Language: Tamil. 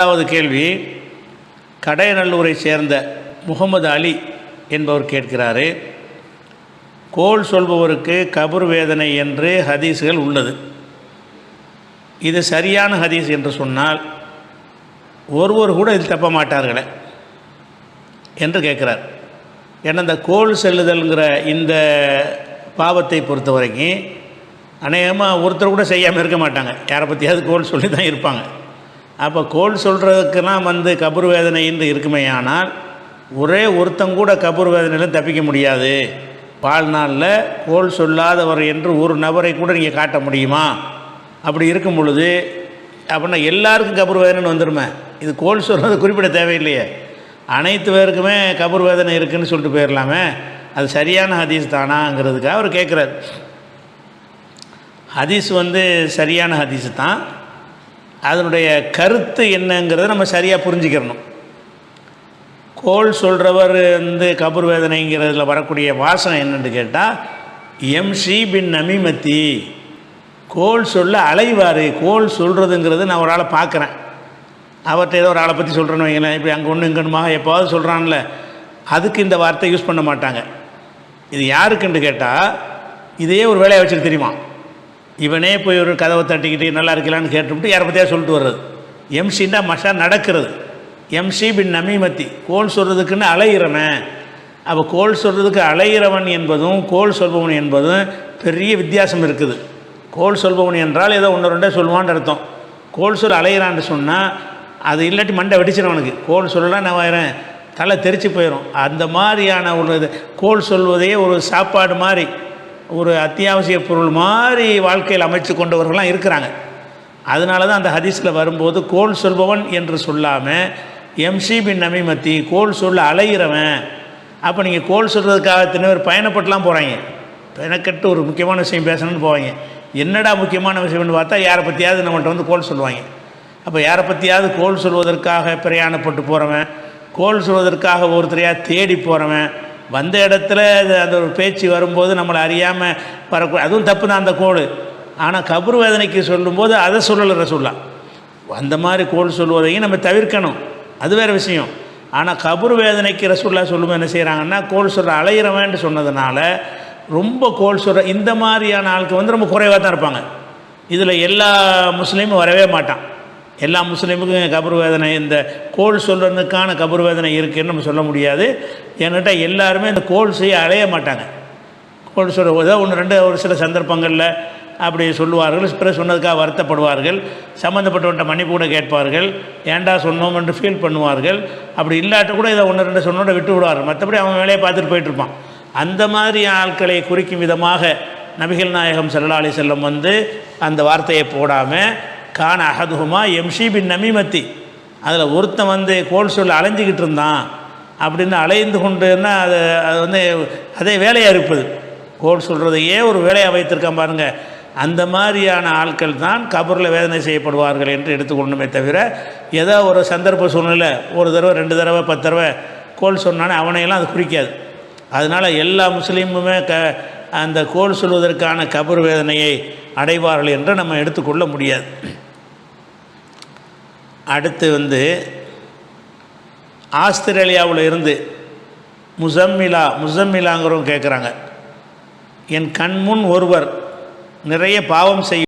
இரண்டாவது கேள்வி கடையநல்லூரை சேர்ந்த முகமது அலி என்பவர் கேட்கிறாரு கோல் சொல்பவருக்கு கபர் வேதனை என்று ஹதீஸுகள் உள்ளது. இது சரியான ஹதீஸ் என்று சொன்னால் ஒருவர் கூட இதில் தப்ப மாட்டார்களே என்று கேட்குறார். ஏன்னா இந்த கோல் செல்லுதல்ங்கிற இந்த பாவத்தை பொறுத்த வரைக்கும் அநேகமாக ஒருத்தர் கூட செய்யாமல் இருக்க மாட்டாங்க. யாரை பற்றியாவது கோல் சொல்லி தான் இருப்பாங்க. அப்போ கோல் சொல்கிறதுக்கெல்லாம் வந்து கபர் வேதனை என்று இருக்குமே ஆனால் ஒரே ஒருத்தங்கூட கபூர் கபர் வேதனையிலும் தப்பிக்க முடியாது. வாழ்நாளில் கோல் சொல்லாதவர் என்று ஒரு நபரை கூட நீங்கள் காட்ட முடியுமா? அப்படி இருக்கும் பொழுது அப்படின்னா எல்லாருக்கும் கபர் வேதனைன்னு வந்துடுமே இது கோல் சொல்கிறது குறிப்பிட தேவையில்லையே. அனைத்து பேருக்குமே கபர் வேதனை இருக்குன்னு சொல்லிட்டு போயிடலாமே அது சரியான ஹதீஸ் தானாங்கிறதுக்காக அவர் கேட்குறாரு ஹதீஸ் வந்து சரியான ஹதீஸ் தான். அதனுடைய கருத்து என்னங்கிறத நம்ம சரியாக புரிஞ்சுக்கிறணும். கோல் சொல்கிறவர் வந்து கபர் வேதனைங்கிறதுல வரக்கூடிய வாசனை என்னென்னு கேட்டால் எம்ஷி பின் நமிமத்தி கோல் சொல்ல அலைவார் கோல் சொல்கிறதுங்கிறது நான் ஒரு ஆளை பார்க்குறேன். அவர்கிட்ட ஏதோ ஒரு ஆளை பற்றி சொல்கிறேன்னு வைங்களேன் இப்படி அங்கே ஒன்று இங்கணுமா எப்போவாது சொல்கிறான்ல அதுக்கு இந்த வார்த்தை யூஸ் பண்ண மாட்டாங்க. இது யாருக்குன்னு கேட்டால் இதையே ஒரு வேலையை வச்சுட்டு தெரியுமா? இவனே போய் ஒரு கதவை தட்டிக்கிட்டு நல்லா இருக்கலான்னு கேட்டுவிட்டு யாரை பற்றியா சொல்லிட்டு வர்றது. எம்சின்னா மஷா நடக்கிறது. எம்சி பின் நமீமத்தி. கோல் சொல்கிறதுக்குன்னு அலையிறவன். அப்போ கோல் சொல்கிறதுக்கு அலையிறவன் என்பதும் கோல் சொல்பவன் என்பதும் பெரிய வித்தியாசம் இருக்குது. கோல் சொல்பவன் என்றால் ஏதோ ஒன்று ரெண்டே சொல்லுவான்னு அர்த்தம். கோல் சொல் அலையிறான்னு சொன்னால் அது இல்லாட்டி மண்டை வெடிச்சிடும் அவனுக்கு. கோல் சொல்லலாம் நான் வரேன் தலை தெரிச்சு போயிடும் அந்த மாதிரியான ஒரு இது. கோல் சொல்வதையே ஒரு சாப்பாடு மாதிரி. ஒரு அத்தியாவசிய பொருள் மாதிரி வாழ்க்கையில் அமைச்சு கொண்டவர்கள்லாம் இருக்கிறாங்க. அதனால தான் அந்த ஹதீஸில் வரும்போது கோல் சொல்பவன் என்று சொல்லாமல் எம்சி பின் நமிமத்தி கோல் சொல்ல அலைகிறவன் அப்போ நீங்கள் கோல் சொல்கிறதுக்காக தினவர் பயணப்பட்டுலாம் போகிறாங்க பயணக்கட்டு ஒரு முக்கியமான விஷயம் பேசணும்னு போவாங்க. என்னடா முக்கியமான விஷயம்னு பார்த்தா யாரை பற்றியாவது நம்மகிட்ட வந்து கோல் சொல்லுவாங்க. அப்போ யாரை பற்றியாவது கோல் சொல்வதற்காக பிரயாணப்பட்டு போகிறவன் கோல் சொல்வதற்காக ஒருத்தரையாக தேடி போகிறவன் வந்த இடத்துல அது அந்த ஒரு பேச்சு வரும்போது நம்மளை அறியாமல் வரக்கூ அதுவும் தப்பு தான் அந்த கோல் ஆனால் கபர் வேதனைக்கு சொல்லும்போது அதை சொல்லலை ரசூல்லா அந்த மாதிரி கோல் சொல்லுவதையும் நம்ம தவிர்க்கணும். அது வேறு விஷயம். ஆனால் கபர் வேதனைக்கு ரசூல்லா சொல்லும்போது என்ன செய்கிறாங்கன்னா கோல் சொல்கிற அலையிறவன்ட்டு சொன்னதுனால ரொம்ப கோல் சொல்கிற இந்த மாதிரியான ஆளுக்கு வந்து ரொம்ப குறைவாக தான் இருப்பாங்க. இதில் எல்லா முஸ்லீமும் வரவே மாட்டான். எல்லா முஸ்லீமுக்கும் கபர் வேதனை இந்த கோல் சொல்கிறதுக்கான கபர் வேதனை இருக்குதுன்னு நம்ம சொல்ல முடியாது. என்கிட்ட எல்லாருமே இந்த கோல் செய்ய அலைய மாட்டாங்க. கோல் சொல்கிற ஏதோ ஒன்று ரெண்டு ஒரு சில சந்தர்ப்பங்களில் அப்படி சொல்லுவார்கள் பிறகு சொன்னதுக்காக வருத்தப்படுவார்கள் சம்மந்தப்பட்டவன்ட்ட மன்னிப்பு கூட கேட்பார்கள் ஏன்டா சொன்னோம் என்று ஃபீல் பண்ணுவார்கள் அப்படி இல்லாட்ட கூட இதை ஒன்று ரெண்டு சொன்னோட விட்டு விடுவார்கள். மற்றபடி அவன் வேலையை பார்த்துட்டு போயிட்டுருப்பான் அந்த மாதிரி ஆட்களை குறிக்கும் விதமாக நபிகள் நாயகம் சல்லா செல்லம் வந்து அந்த வார்த்தையை போடாமல் கான அகதுகுமா எம்ஷி பின் நமீமத்தி. அதில் ஒருத்தன் வந்து கோல் சொல்ல அலைஞ்சிக்கிட்டு இருந்தான். அப்படின்னு அலைந்து கொண்டுன்னா அது அது வந்து அதே வேலையாக இருப்பது. கோல் சொல்கிறதையே ஒரு வேலையாக வைத்திருக்கான் பாருங்கள் அந்த மாதிரியான ஆட்கள் தான் கபரில் வேதனை செய்யப்படுவார்கள் என்று எடுத்துக்கொள்ளணுமே தவிர ஏதோ ஒரு சந்தர்ப்ப சூழ்நிலை ஒரு தடவை ரெண்டு தடவை பத்து தடவை கோல் சொன்னானே அவனையெல்லாம் அது குறிக்காது. அதனால் எல்லா முஸ்லீமுமே க அந்த கோல் சொல்வதற்கான கபர் வேதனையை அடைவார்கள் என்று நம்ம எடுத்துக்கொள்ள முடியாது. அடுத்து வந்து ஆஸ்திரேலியாவில் இருந்து முசம்மிலா முசம்மிலாங்கிறவங்க கேட்குறாங்க என் கண்முன் ஒருவர் நிறைய பாவம் செய்ய